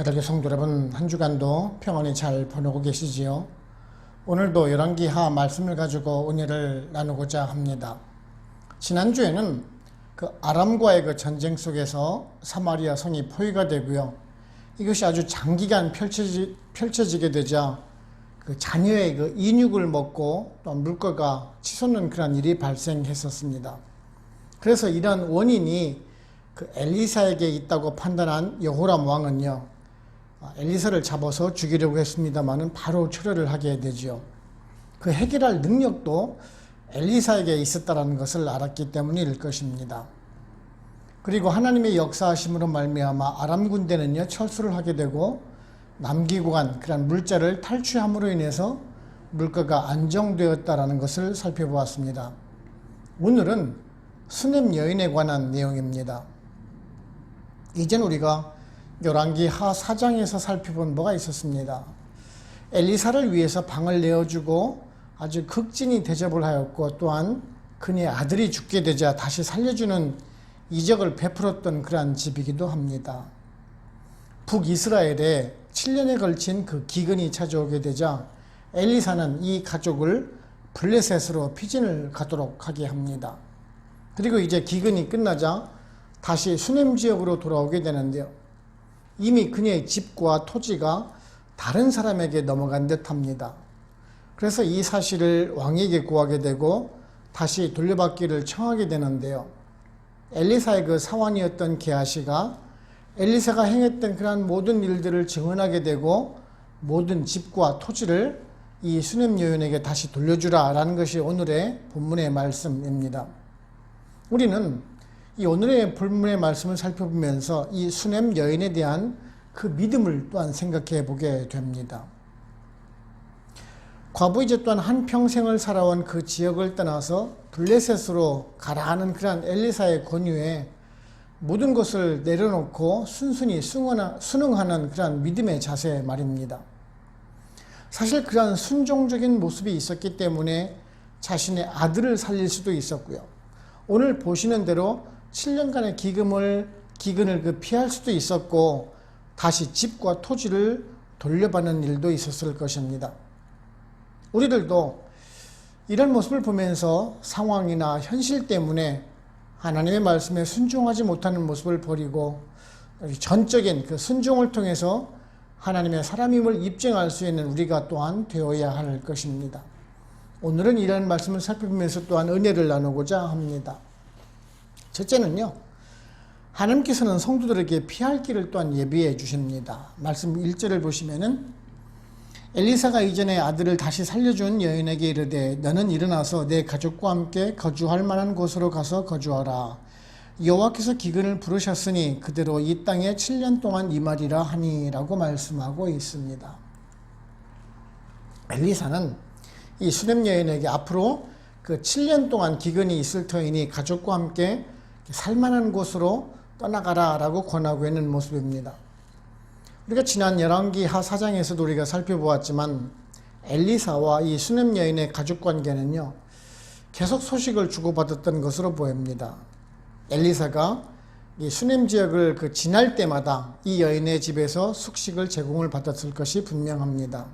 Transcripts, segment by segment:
가톨릭 성도 여러분 한 주간도 평안히 잘 보내고 계시지요? 오늘도 열왕기하 말씀을 가지고 은혜를 나누고자 합니다. 지난주에는 그 아람과의 그 전쟁 속에서 사마리아 성이 포위가 되고요. 이것이 아주 장기간 펼쳐지, 펼쳐지게 되자 그 자녀의 그 인육을 먹고 또 물거가 치솟는 그런 일이 발생했었습니다. 그래서 이러한 원인이 그 엘리사에게 있다고 판단한 여호람 왕은요. 엘리사를 잡아서 죽이려고 했습니다마는 바로 철회를 하게 되지요. 그 해결할 능력도 엘리사에게 있었다라는 것을 알았기 때문일 것입니다. 그리고 하나님의 역사하심으로 말미암아 아람 군대는요 철수를 하게 되고 남기고 간 그런 물자를 탈취함으로 인해서 물가가 안정되었다라는 것을 살펴보았습니다. 오늘은 수냄 여인에 관한 내용입니다. 이젠 우리가 열왕기 하 4장에서 살펴본 뭐가 있었습니다. 엘리사를 위해서 방을 내어주고 아주 극진히 대접을 하였고 또한 그의 아들이 죽게 되자 다시 살려주는 이적을 베풀었던 그러한 집이기도 합니다. 북이스라엘에 7년에 걸친 그 기근이 찾아오게 되자 엘리사는 이 가족을 블레셋으로 피진을 가도록 하게 합니다. 그리고 이제 기근이 끝나자 다시 수냄 지역으로 돌아오게 되는데요. 이미 그녀의 집과 토지가 다른 사람에게 넘어간 듯 합니다. 그래서 이 사실을 왕에게 구하게 되고 다시 돌려받기를 청하게 되는데요. 엘리사의 그 사원이었던 게하시가 엘리사가 행했던 그러한 모든 일들을 증언하게 되고 모든 집과 토지를 이 수냄 여인에게 다시 돌려주라 라는 것이 오늘의 본문의 말씀입니다. 우리는 이 오늘의 본문의 말씀을 살펴보면서 이 수냄 여인에 대한 그 믿음을 또한 생각해 보게 됩니다. 과부 이제 또한 한 평생을 살아온 그 지역을 떠나서 블레셋으로 가라 하는 그러한 엘리사의 권유에 모든 것을 내려놓고 순순히 순응하는 그러한 믿음의 자세 말입니다. 사실 그러한 순종적인 모습이 있었기 때문에 자신의 아들을 살릴 수도 있었고요. 오늘 보시는 대로 7년간의 기금을 기근을 그 피할 수도 있었고 다시 집과 토지를 돌려받는 일도 있었을 것입니다. 우리들도 이런 모습을 보면서 상황이나 현실 때문에 하나님의 말씀에 순종하지 못하는 모습을 버리고 전적인 그 순종을 통해서 하나님의 사람임을 입증할 수 있는 우리가 또한 되어야 할 것입니다. 오늘은 이런 말씀을 살펴보면서 또한 은혜를 나누고자 합니다. 첫째는요, 하나님께서는 성도들에게 피할 길을 또한 예비해 주십니다. 말씀 1절을 보시면은 엘리사가 이전에 아들을 다시 살려준 여인에게 이르되 너는 일어나서 내 가족과 함께 거주할 만한 곳으로 가서 거주하라. 여호와께서 기근을 부르셨으니 그대로 이 땅에 7년 동안 임하리라 하니라고 말씀하고 있습니다. 엘리사는 이 수렘 여인에게 앞으로 그 7년 동안 기근이 있을 터이니 가족과 함께 살만한 곳으로 떠나가라 라고 권하고 있는 모습입니다. 우리가 지난 열왕기 하 4장에서도 우리가 살펴보았지만 엘리사와 이 수냄 여인의 가족 관계는요. 계속 소식을 주고받았던 것으로 보입니다. 엘리사가 이 수냄 지역을 그 지날 때마다 이 여인의 집에서 숙식을 제공을 받았을 것이 분명합니다.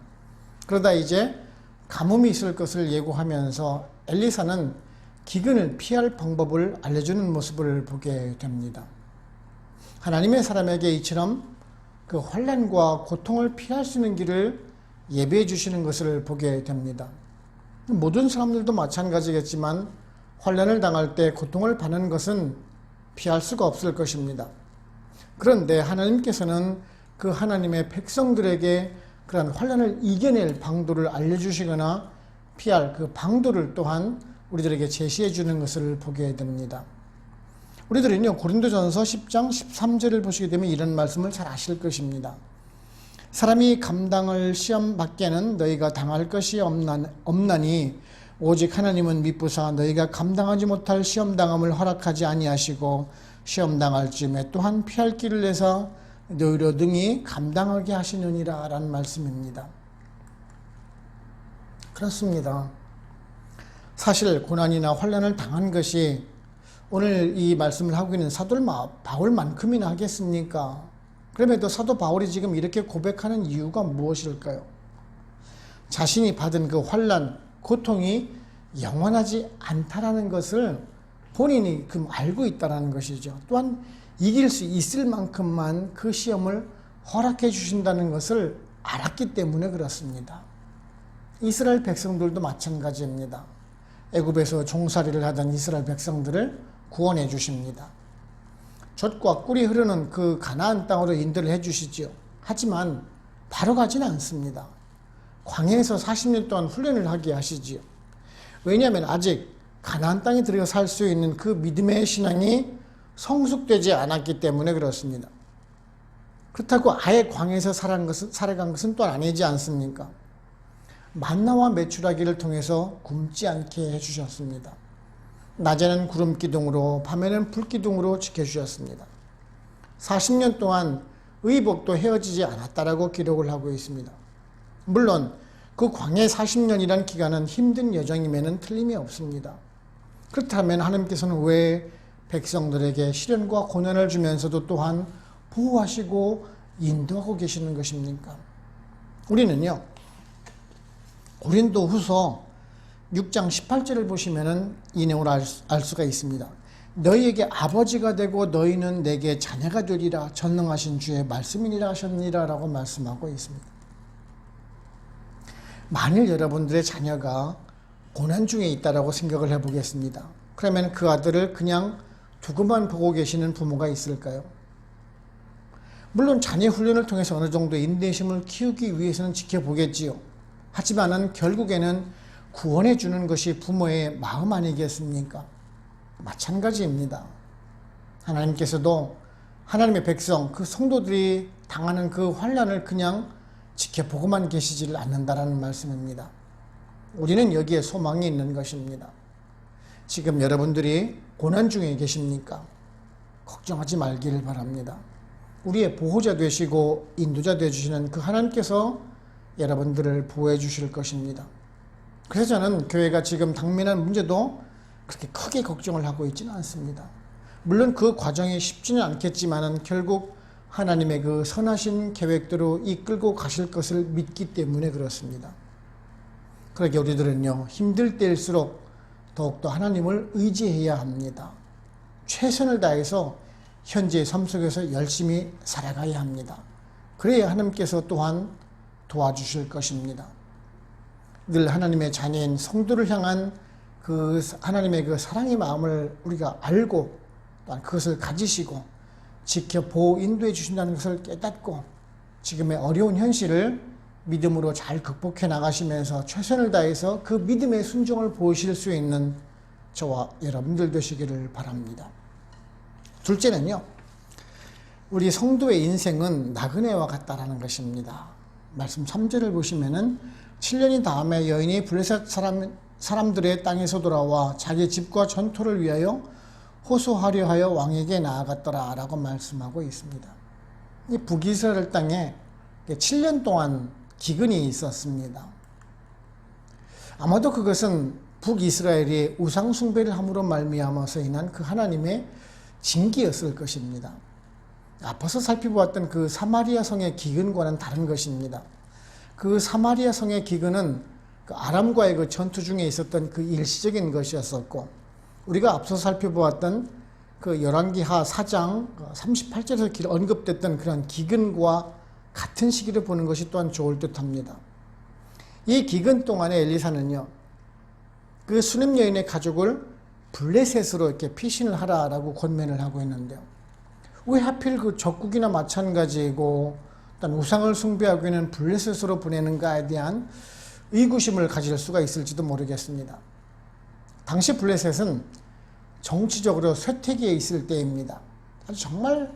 그러다 이제 가뭄이 있을 것을 예고하면서 엘리사는 기근을 피할 방법을 알려주는 모습을 보게 됩니다. 하나님의 사람에게 이처럼 그 환란과 고통을 피할 수 있는 길을 예배해 주시는 것을 보게 됩니다. 모든 사람들도 마찬가지겠지만 환란을 당할 때 고통을 받는 것은 피할 수가 없을 것입니다. 그런데 하나님께서는 그 하나님의 백성들에게 그런 환란을 이겨낼 방도를 알려주시거나 피할 그 방도를 또한 우리들에게 제시해 주는 것을 보게 됩니다. 우리들은요, 고린도전서 10장 13절을 보시게 되면 이런 말씀을 잘 아실 것입니다. 사람이 감당을 시험 받게는 너희가 당할 것이 없나니 오직 하나님은 미쁘사 너희가 감당하지 못할 시험 당함을 허락하지 아니하시고 시험 당할 쯤에 또한 피할 길을 내서 너희로 능히 감당하게 하시느니라 라는 말씀입니다. 그렇습니다. 사실 고난이나 환란을 당한 것이 오늘 이 말씀을 하고 있는 사도 바울만큼이나 하겠습니까? 그럼에도 사도 바울이 지금 이렇게 고백하는 이유가 무엇일까요? 자신이 받은 그 환란, 고통이 영원하지 않다라는 것을 본인이 그 알고 있다라는 것이죠. 또한 이길 수 있을 만큼만 그 시험을 허락해 주신다는 것을 알았기 때문에 그렇습니다. 이스라엘 백성들도 마찬가지입니다. 애굽에서 종살이를 하던 이스라엘 백성들을 구원해 주십니다. 젖과 꿀이 흐르는 그 가나안 땅으로 인도를 해 주시지요. 하지만 바로 가지는 않습니다. 광야에서 40년 동안 훈련을 하게 하시지요. 왜냐하면 아직 가나안 땅에 들어가 살수 있는 그 믿음의 신앙이 성숙되지 않았기 때문에 그렇습니다. 그렇다고 아예 광야에서 살아간 것은, 살아간 것은 또 아니지 않습니까? 만나와 메추라기를 통해서 굶지 않게 해주셨습니다. 낮에는 구름 기둥으로 밤에는 불 기둥으로 지켜주셨습니다. 40년 동안 의복도 헤어지지 않았다라고 기록을 하고 있습니다. 물론 그 광해 40년이란 기간은 힘든 여정임에는 틀림이 없습니다. 그렇다면 하나님께서는 왜 백성들에게 시련과 고난을 주면서도 또한 보호하시고 인도하고 계시는 것입니까? 우리는요, 고린도 후서 6장 18절을 보시면은 이 내용을 알, 수- 알 수가 있습니다. 너희에게 아버지가 되고 너희는 내게 자녀가 되리라 전능하신 주의 말씀이니라 하셨니라 라고 말씀하고 있습니다. 만일 여러분들의 자녀가 고난 중에 있다라고 생각을 해보겠습니다. 그러면 그 아들을 그냥 두고만 보고 계시는 부모가 있을까요? 물론 자녀 훈련을 통해서 어느 정도 인내심을 키우기 위해서는 지켜보겠지요. 하지만은 결국에는 구원해 주는 것이 부모의 마음 아니겠습니까? 마찬가지입니다. 하나님께서도 하나님의 백성, 그 성도들이 당하는 그 환란을 그냥 지켜보고만 계시지를 않는다라는 말씀입니다. 우리는 여기에 소망이 있는 것입니다. 지금 여러분들이 고난 중에 계십니까? 걱정하지 말기를 바랍니다. 우리의 보호자 되시고 인도자 되어 주시는 그 하나님께서 여러분들을 보호해 주실 것입니다. 그래서 저는 교회가 지금 당면한 문제도 그렇게 크게 걱정을 하고 있지는 않습니다. 물론 그 과정이 쉽지는 않겠지만은 결국 하나님의 그 선하신 계획대로 이끌고 가실 것을 믿기 때문에 그렇습니다. 그러게 우리들은요, 힘들 때일수록 더욱더 하나님을 의지해야 합니다. 최선을 다해서 현재의 삶 속에서 열심히 살아가야 합니다. 그래야 하나님께서 또한 도와주실 것입니다. 늘 하나님의 자녀인 성도를 향한 그 하나님의 그 사랑의 마음을 우리가 알고 또한 그것을 가지시고 지켜 보호 인도해 주신다는 것을 깨닫고 지금의 어려운 현실을 믿음으로 잘 극복해 나가시면서 최선을 다해서 그 믿음의 순종을 보이실 수 있는 저와 여러분들 되시기를 바랍니다. 둘째는요. 우리 성도의 인생은 나그네와 같다라는 것입니다. 말씀 3절을 보시면은 7년이 다음에 여인이 블레셋 사람, 사람들의 땅에서 돌아와 자기 집과 전토를 위하여 호소하려 하여 왕에게 나아갔더라 라고 말씀하고 있습니다. 이 북이스라엘 땅에 7년 동안 기근이 있었습니다. 아마도 그것은 북이스라엘이 우상 숭배를 함으로 말미암아서 인한 그 하나님의 징계였을 것입니다. 앞서서 살펴보았던 그 사마리아 성의 기근과는 다른 것입니다. 그 사마리아 성의 기근은 그 아람과의 그 전투 중에 있었던 그 일시적인 것이었었고 우리가 앞서 살펴보았던 그 열왕기하 4장 38절에서 언급됐던 그런 기근과 같은 시기를 보는 것이 또한 좋을 듯합니다. 이 기근 동안에 엘리사는요, 그 수냄 여인의 가족을 블레셋으로 이렇게 피신을 하라라고 권면을 하고 있는데요. 왜 하필 그 적국이나 마찬가지이고 어떤 우상을 숭배하고 있는 블레셋으로 보내는가에 대한 의구심을 가질 수가 있을지도 모르겠습니다. 당시 블레셋은 정치적으로 쇠퇴기에 있을 때입니다. 아주 정말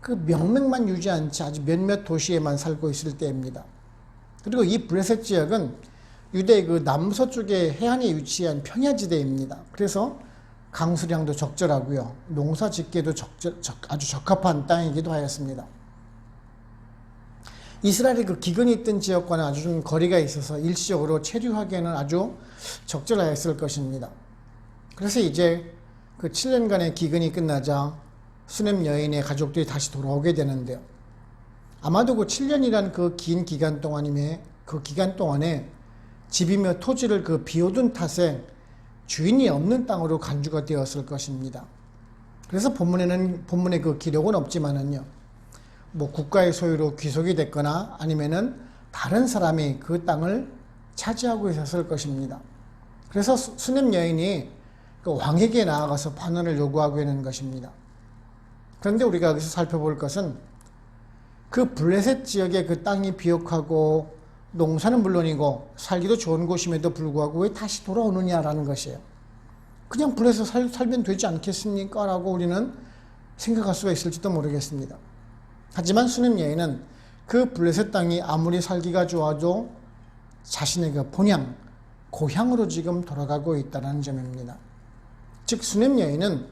그 명맥만 유지한 채 아주 몇몇 도시에만 살고 있을 때입니다. 그리고 이 블레셋 지역은 유대 그 남서쪽에 해안에 위치한 평야지대입니다. 그래서 강수량도 적절하고요. 농사 짓기에도 적절, 적, 아주 적합한 땅이기도 하였습니다. 이스라엘의 그 기근이 있던 지역과는 아주 좀 거리가 있어서 일시적으로 체류하기에는 아주 적절하였을 것입니다. 그래서 이제 그 7년간의 기근이 끝나자 수냄 여인의 가족들이 다시 돌아오게 되는데요. 아마도 그 7년이란 그 긴 기간 동안임에 그 기간 동안에 집이며 토지를 그 비워둔 탓에 주인이 없는 땅으로 간주가 되었을 것입니다. 그래서 본문에는 본문에 그 기록은 없지만은요. 뭐 국가의 소유로 귀속이 됐거나 아니면은 다른 사람이 그 땅을 차지하고 있었을 것입니다. 그래서 수- 수냄 여인이 그 왕에게 나아가서 반환을 요구하고 있는 것입니다. 그런데 우리가 여기서 살펴볼 것은 그 블레셋 지역의 그 땅이 비옥하고 농사는 물론이고 살기도 좋은 곳임에도 불구하고 왜 다시 돌아오느냐라는 것이에요. 그냥 블레셋 살, 살면 되지 않겠습니까? 라고 우리는 생각할 수가 있을지도 모르겠습니다. 하지만 수냄 여인은 그 블레셋 땅이 아무리 살기가 좋아도 자신의 그 본향, 고향으로 지금 돌아가고 있다는 점입니다. 즉 수냄 여인은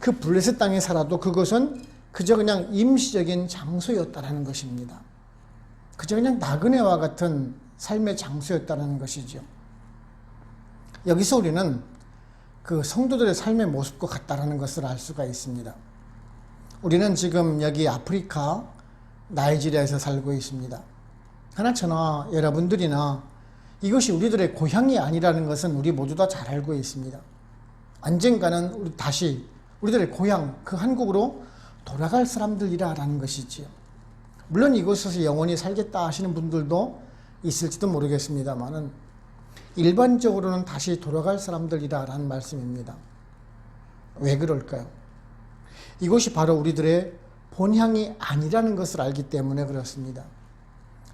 그 블레셋 땅에 살아도 그것은 그저 그냥 임시적인 장소였다라는 것입니다. 그저 그냥 나그네와 같은 삶의 장소였다는 것이죠. 여기서 우리는 그 성도들의 삶의 모습과 같다라는 것을 알 수가 있습니다. 우리는 지금 여기 아프리카 나이지리아에서 살고 있습니다. 하나 저나 여러분들이나 이것이 우리들의 고향이 아니라는 것은 우리 모두 다 잘 알고 있습니다. 언젠가는 우리 다시 우리들의 고향 그 한국으로 돌아갈 사람들이라라는 것이지요. 물론 이곳에서 영원히 살겠다 하시는 분들도 있을지도 모르겠습니다만은 일반적으로는 다시 돌아갈 사람들이라라는 말씀입니다. 왜 그럴까요? 이곳이 바로 우리들의 본향이 아니라는 것을 알기 때문에 그렇습니다.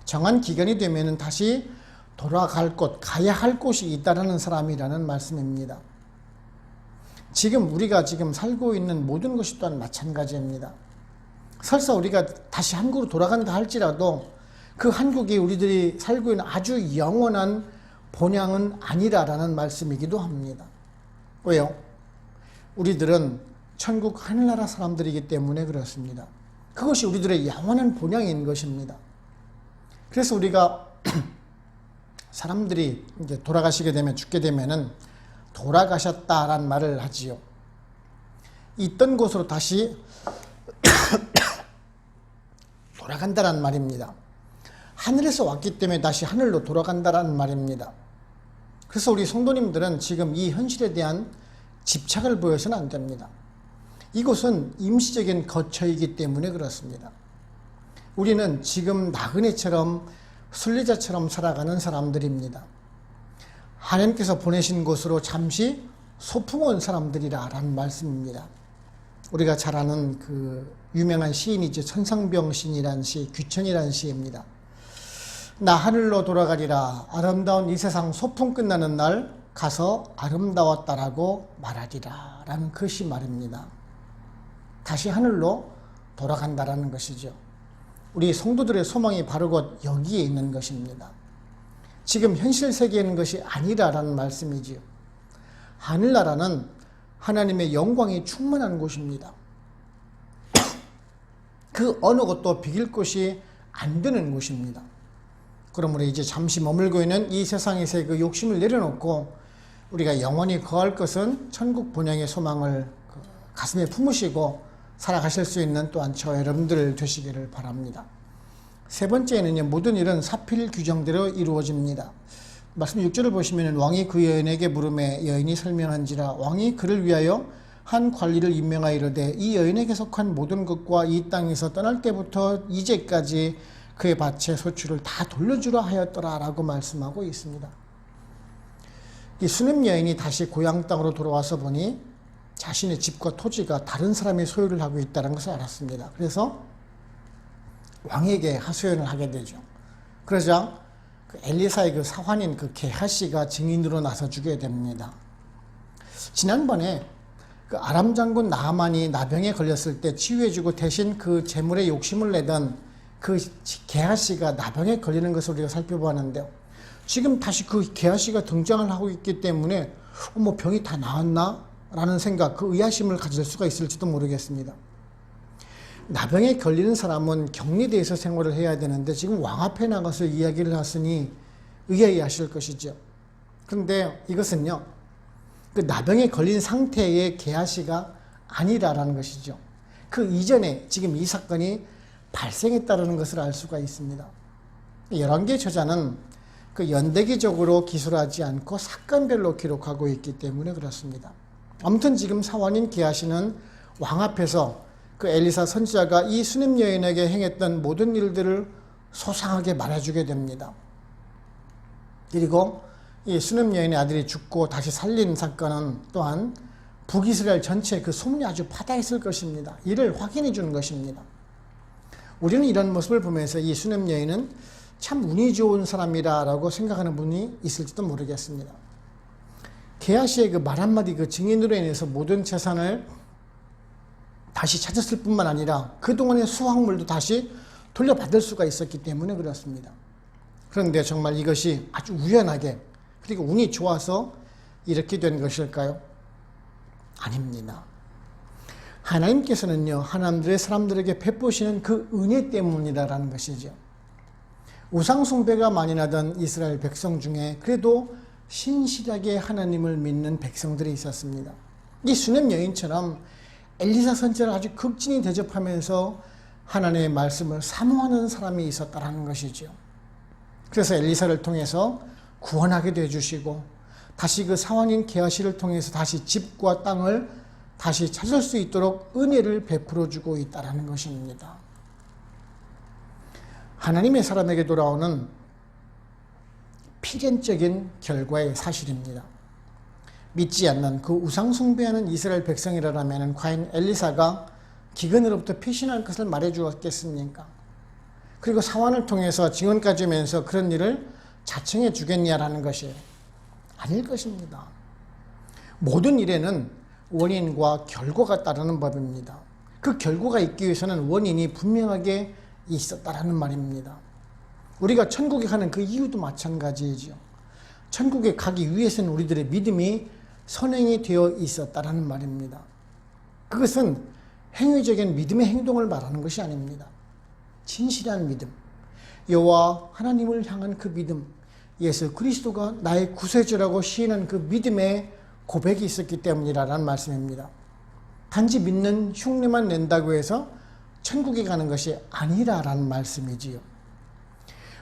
정한 기간이 되면은 다시 돌아갈 곳, 가야 할 곳이 있다라는 사람이라는 말씀입니다. 지금 우리가 지금 살고 있는 모든 것이 또한 마찬가지입니다. 설사 우리가 다시 한국으로 돌아간다 할지라도 그 한국이 우리들이 살고 있는 아주 영원한 본향은 아니라라는 말씀이기도 합니다. 왜요? 우리들은 천국 하늘나라 사람들이기 때문에 그렇습니다. 그것이 우리들의 영원한 본향인 것입니다. 그래서 우리가 사람들이 이제 돌아가시게 되면 죽게 되면은 돌아가셨다란 말을 하지요. 있던 곳으로 다시 돌아간다란 말입니다. 하늘에서 왔기 때문에 다시 하늘로 돌아간다라는 말입니다. 그래서 우리 성도님들은 지금 이 현실에 대한 집착을 보여서는 안 됩니다. 이곳은 임시적인 거처이기 때문에 그렇습니다. 우리는 지금 나그네처럼 순례자처럼 살아가는 사람들입니다. 하나님께서 보내신 곳으로 잠시 소풍 온 사람들이라라는 말씀입니다. 우리가 잘 아는 그 유명한 시인이죠. 천상병 시인이라는 시, 귀천이라는 시입니다. 나 하늘로 돌아가리라 아름다운 이 세상 소풍 끝나는 날 가서 아름다웠다라고 말하리라 라는 그시 말입니다. 다시 하늘로 돌아간다라는 것이죠. 우리 성도들의 소망이 바로 곧 여기에 있는 것입니다. 지금 현실 세계에 있는 것이 아니라라는 말씀이지요. 하늘나라는 하나님의 영광이 충만한 곳입니다. 그 어느 것도 비길 곳이 안 되는 곳입니다. 그러므로 이제 잠시 머물고 있는 이 세상에서의 그 욕심을 내려놓고 우리가 영원히 거할 것은 천국 본향의 소망을 그 가슴에 품으시고 살아가실 수 있는 또한 저 여러분들 되시기를 바랍니다. 세 번째는요, 모든 일은 사필 규정대로 이루어집니다. 말씀 6절을 보시면 왕이 그 여인에게 물음에 여인이 설명한지라 왕이 그를 위하여 한 관리를 임명하여 이르되 이 여인에게 속한 모든 것과 이 땅에서 떠날 때부터 이제까지 그의 밭의 소출을 다 돌려주라 하였더라라고 말씀하고 있습니다. 이 수냄 여인이 다시 고향 땅으로 돌아와서 보니 자신의 집과 토지가 다른 사람의 소유를 하고 있다는 것을 알았습니다. 그래서 왕에게 하소연을 하게 되죠. 그러자 그 엘리사의 그 사환인 그 게하시가 증인으로 나서주게 됩니다. 지난번에 그 아람 장군 나하만이 나병에 걸렸을 때 치유해주고 대신 그 재물에 욕심을 내던 그 게하시가 나병에 걸리는 것을 우리가 살펴보았는데요. 지금 다시 그 게하시가 등장을 하고 있기 때문에 어머 병이 다 나았나? 라는 생각, 그 의아심을 가질 수가 있을지도 모르겠습니다. 나병에 걸리는 사람은 격리대에서 생활을 해야 되는데 지금 왕 앞에 나가서 이야기를 하시니 의아해 하실 것이죠. 그런데 이것은요, 그 나병에 걸린 상태의 개아시가 아니라라는 것이죠. 그 이전에 지금 이 사건이 발생했다는 것을 알 수가 있습니다. 열왕기 저자는 그 연대기적으로 기술하지 않고 사건별로 기록하고 있기 때문에 그렇습니다. 아무튼 지금 사원인 게하시는 왕 앞에서 그 엘리사 선지자가 이 수냄 여인에게 행했던 모든 일들을 소상하게 말해주게 됩니다. 그리고 이 수냄 여인의 아들이 죽고 다시 살린 사건은 또한 북이스라엘 전체 그 소문이 아주 파다했을 것입니다. 이를 확인해 주는 것입니다. 우리는 이런 모습을 보면서 이 수냄 여인은 참 운이 좋은 사람이라고 생각하는 분이 있을지도 모르겠습니다. 게하시의 그 말 한마디 그 증인으로 인해서 모든 재산을 다시 찾았을 뿐만 아니라 그동안의 수확물도 다시 돌려받을 수가 있었기 때문에 그렇습니다. 그런데 정말 이것이 아주 우연하게 그리고 운이 좋아서 이렇게 된 것일까요? 아닙니다. 하나님께서는요, 하나님들의 사람들에게 베푸시는 그 은혜 때문이다라는 것이죠. 우상숭배가 많이 나던 이스라엘 백성 중에 그래도 신실하게 하나님을 믿는 백성들이 있었습니다. 이 수냄 여인처럼 엘리사 선지자를 아주 극진히 대접하면서 하나님의 말씀을 사모하는 사람이 있었다라는 것이죠. 그래서 엘리사를 통해서 구원하게 해주시고 다시 그 사왕인 게하시를 통해서 다시 집과 땅을 다시 찾을 수 있도록 은혜를 베풀어 주고 있다라는 것입니다. 하나님의 사람에게 돌아오는 필연적인 결과의 사실입니다. 믿지 않는 그 우상 숭배하는 이스라엘 백성이라면 과연 엘리사가 기근으로부터 피신할 것을 말해 주었겠습니까? 그리고 사환을 통해서 증언까지 하면서 그런 일을 자청해 주겠냐라는 것이 아닐 것입니다. 모든 일에는 원인과 결과가 따르는 법입니다. 그 결과가 있기 위해서는 원인이 분명하게 있었다라는 말입니다. 우리가 천국에 가는 그 이유도 마찬가지이죠. 천국에 가기 위해서는 우리들의 믿음이 선행이 되어 있었다라는 말입니다. 그것은 행위적인 믿음의 행동을 말하는 것이 아닙니다. 진실한 믿음, 여호와 하나님을 향한 그 믿음, 예수 그리스도가 나의 구세주라고 시인한 그 믿음의 고백이 있었기 때문이라는 말씀입니다. 단지 믿는 흉내만 낸다고 해서 천국에 가는 것이 아니라라는 말씀이지요.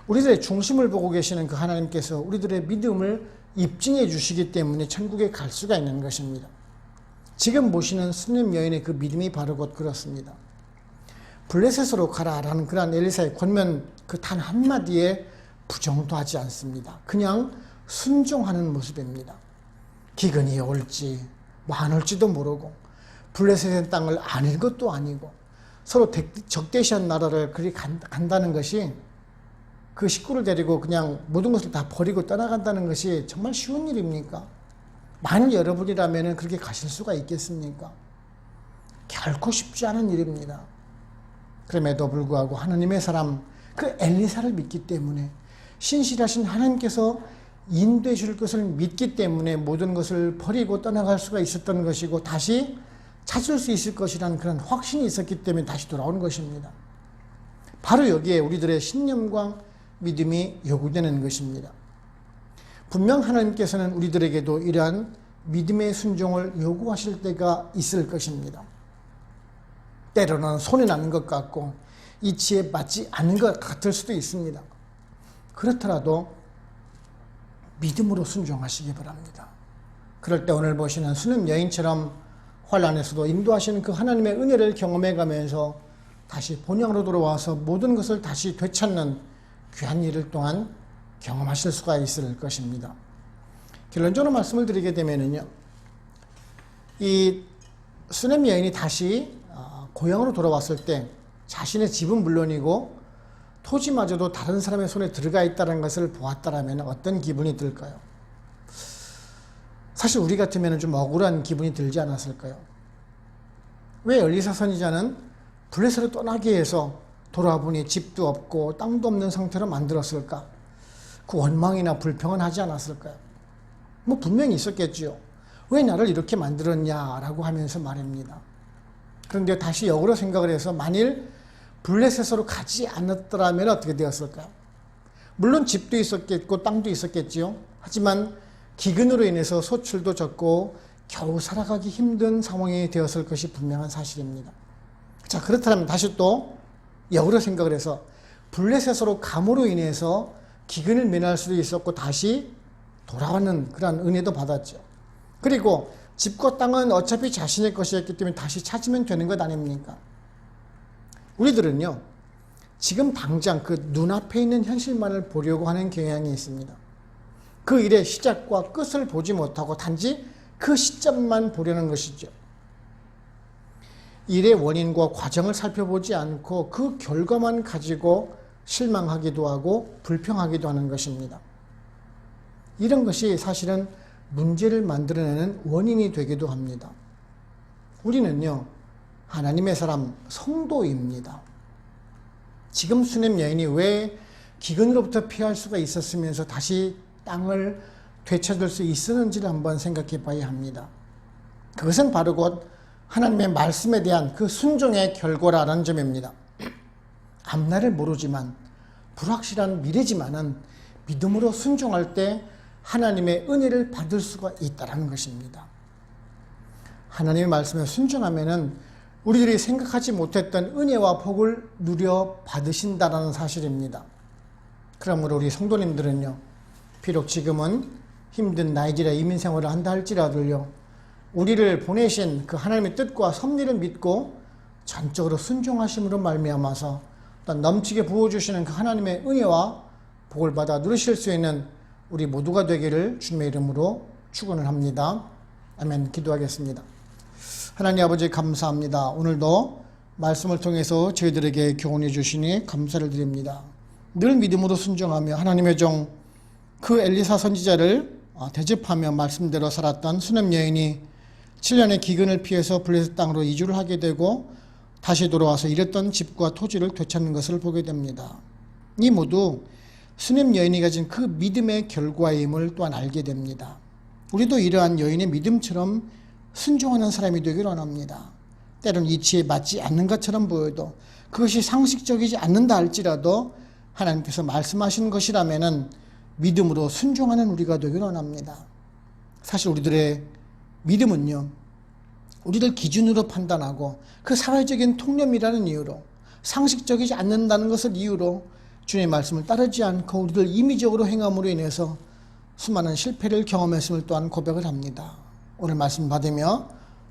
우리들의 중심을 보고 계시는 그 하나님께서 우리들의 믿음을 입증해 주시기 때문에 천국에 갈 수가 있는 것입니다. 지금 보시는 수님 여인의 그 믿음이 바로 곧 그렇습니다. 블레셋으로 가라라는 그러한 엘리사의 권면 그 단 한마디에 부정도 하지 않습니다. 그냥 순종하는 모습입니다. 기근이 올지 뭐안 올지도 모르고 블레셋의 땅을 아닐 것도 아니고 서로 적대시한 나라를 그리 간다는 것이 그 식구를 데리고 그냥 모든 것을 다 버리고 떠나간다는 것이 정말 쉬운 일입니까? 만일 여러분이라면 그렇게 가실 수가 있겠습니까? 결코 쉽지 않은 일입니다. 그럼에도 불구하고 하나님의 사람, 그 엘리사를 믿기 때문에 신실하신 하나님께서 인도해 줄 것을 믿기 때문에 모든 것을 버리고 떠나갈 수가 있었던 것이고 다시 찾을 수 있을 것이라는 그런 확신이 있었기 때문에 다시 돌아온 것입니다. 바로 여기에 우리들의 신념과 믿음이 요구되는 것입니다. 분명 하나님께서는 우리들에게도 이러한 믿음의 순종을 요구하실 때가 있을 것입니다. 때로는 손이 나는 것 같고 이치에 맞지 않는 것 같을 수도 있습니다. 그렇더라도 믿음으로 순종하시기 바랍니다. 그럴 때 오늘 보시는 수능 여인처럼 환란에서도 인도하시는 그 하나님의 은혜를 경험해 가면서 다시 본향으로 돌아와서 모든 것을 다시 되찾는 귀한 일을 또한 경험하실 수가 있을 것입니다. 결론적으로 말씀을 드리게 되면은요, 이 수냄 여인이 다시 어, 고향으로 돌아왔을 때 자신의 집은 물론이고 토지마저도 다른 사람의 손에 들어가 있다는 것을 보았다라면 어떤 기분이 들까요? 사실 우리 같으면 좀 억울한 기분이 들지 않았을까요? 왜 엘리사 선지자는 블레셋으로 떠나게 해서 돌아보니 집도 없고 땅도 없는 상태로 만들었을까? 그 원망이나 불평은 하지 않았을까요? 뭐 분명히 있었겠지요. 왜 나를 이렇게 만들었냐라고 하면서 말입니다. 그런데 다시 역으로 생각을 해서 만일 블레셋으로 가지 않았더라면 어떻게 되었을까요? 물론 집도 있었겠고 땅도 있었겠지요. 하지만 기근으로 인해서 소출도 적고 겨우 살아가기 힘든 상황이 되었을 것이 분명한 사실입니다. 자, 그렇다면 다시 또 역으로 생각을 해서 블레셋으로 감으로 인해서 기근을 면할 수도 있었고 다시 돌아가는 그러한 은혜도 받았죠. 그리고 집과 땅은 어차피 자신의 것이었기 때문에 다시 찾으면 되는 것 아닙니까? 우리들은요, 지금 당장 그 눈앞에 있는 현실만을 보려고 하는 경향이 있습니다. 그 일의 시작과 끝을 보지 못하고 단지 그 시점만 보려는 것이죠. 일의 원인과 과정을 살펴보지 않고 그 결과만 가지고 실망하기도 하고 불평하기도 하는 것입니다. 이런 것이 사실은 문제를 만들어내는 원인이 되기도 합니다. 우리는요, 하나님의 사람, 성도입니다. 지금 수냄 여인이 왜 기근으로부터 피할 수가 있었으면서 다시 땅을 되찾을 수 있었는지를 한번 생각해 봐야 합니다. 그것은 바로 곧 하나님의 말씀에 대한 그 순종의 결과라는 점입니다. 앞날을 모르지만 불확실한 미래지만은 믿음으로 순종할 때 하나님의 은혜를 받을 수가 있다라는 것입니다. 하나님의 말씀에 순종하면은 우리들이 생각하지 못했던 은혜와 복을 누려 받으신다라는 사실입니다. 그러므로 우리 성도님들은요, 비록 지금은 힘든 나이지리아 이민 생활을 한다 할지라도요, 우리를 보내신 그 하나님의 뜻과 섭리를 믿고 전적으로 순종하심으로 말미암아서 또 넘치게 부어주시는 그 하나님의 은혜와 복을 받아 누리실 수 있는 우리 모두가 되기를 주님의 이름으로 축원을 합니다. 아멘. 기도하겠습니다. 하나님 아버지 감사합니다. 오늘도 말씀을 통해서 저희들에게 교훈해 주시니 감사를 드립니다. 늘 믿음으로 순종하며 하나님의 종 그 엘리사 선지자를 대접하며 말씀대로 살았던 수냄 여인이 7년의 기근을 피해서 블레셋 땅으로 이주를 하게 되고 다시 돌아와서 잃었던 집과 토지를 되찾는 것을 보게 됩니다. 이 모두 수냄 여인이 가진 그 믿음의 결과임을 또한 알게 됩니다. 우리도 이러한 여인의 믿음처럼 순종하는 사람이 되길 원합니다. 때론 이치에 맞지 않는 것처럼 보여도 그것이 상식적이지 않는다 할지라도 하나님께서 말씀하신 것이라면은 믿음으로 순종하는 우리가 되길 원합니다. 사실 우리들의 믿음은요, 우리를 기준으로 판단하고 그 사회적인 통념이라는 이유로 상식적이지 않는다는 것을 이유로 주님의 말씀을 따르지 않고 우리를 임의적으로 행함으로 인해서 수많은 실패를 경험했음을 또한 고백을 합니다. 오늘 말씀 받으며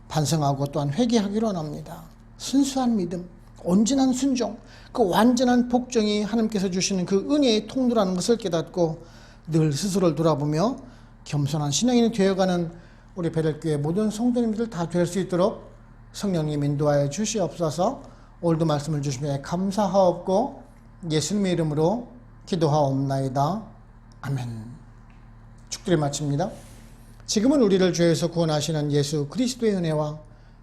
반성하고 또한 회개하기로 원합니다. 순수한 믿음, 온전한 순종, 그 완전한 복종이 하나님께서 주시는 그 은혜의 통로라는 것을 깨닫고 늘 스스로를 돌아보며 겸손한 신앙인이 되어가는 우리 베델교회 모든 성도님들 다 될 수 있도록 성령님 인도하여 주시옵소서 오늘도 말씀을 주시며 감사하옵고 예수님의 이름으로 기도하옵나이다. 아멘. 축들을 마칩니다. 지금은 우리를 죄에서 구원하시는 예수 그리스도의 은혜와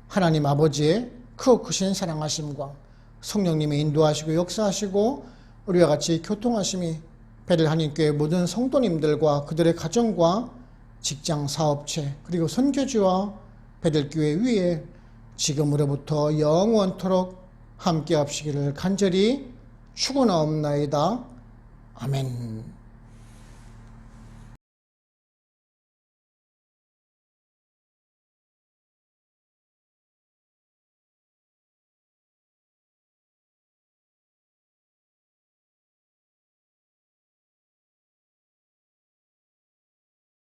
하나님 아버지의 크고 크신 사랑하심과 성령님의 인도하시고 역사하시고 우리와 같이 교통하심이 베를 한인교회 모든 성도님들과 그들의 가정과 직장 사업체 그리고 선교지와 베들교회 위에 지금으로부터 영원토록 함께 합시기를 간절히 축원하옵나이다. 아멘.